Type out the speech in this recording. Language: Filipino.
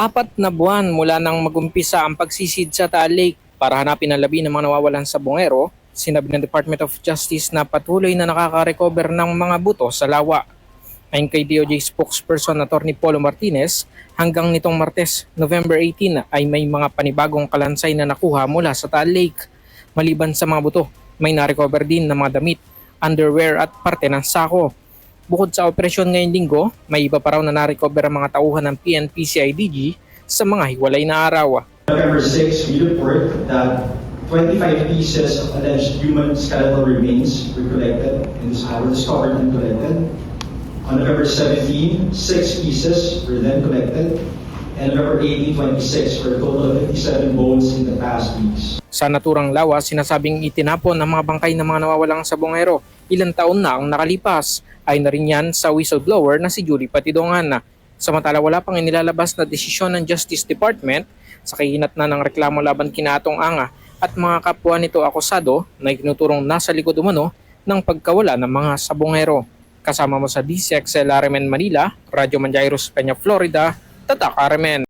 Apat na buwan mula nang magumpisa ang pagsisid sa Taal Lake para hanapin ang labi ng mga nawawalan sa bungero, sinabi ng Department of Justice na patuloy na nakaka-recover ng mga buto sa lawa. Ayon kay DOJ spokesperson Atty. Polo Martinez, hanggang nitong Martes, November 18 ay may mga panibagong kalansay na nakuha mula sa Taal Lake. Maliban sa mga buto, may na-recover din ng mga damit, underwear at parte ng sako. Bukod sa operasyon ngayong linggo, may iba pa raw na na-recover ang mga tauhan ng PNP-CIDG sa mga hiwalay na araw. November 6, we report that 25 pieces of alleged human skeletal remains were collected this hour, discovered and collected. On November 17, six pieces were then collected. And November 18, 26, for a total of 57 bones in the past weeks. Sa naturang lawa, sinasabing itinapon ang mga bangkay ng mga nawawalang sabongero. Ilang taon na ang nakalipas. Ay na rin yan sa whistleblower na si Julie Patidongan. Samantala wala pang inilalabas na desisyon ng Justice Department sa kahinat na ng reklamo laban kina Atong Anga at mga kapwa nito akusado na ikinuturong nasa likod umano ng pagkawala ng mga sabongero. Kasama mo sa DCXL RMN Manila, Radyo Manjairos, Peña, Florida, Tatak RMN.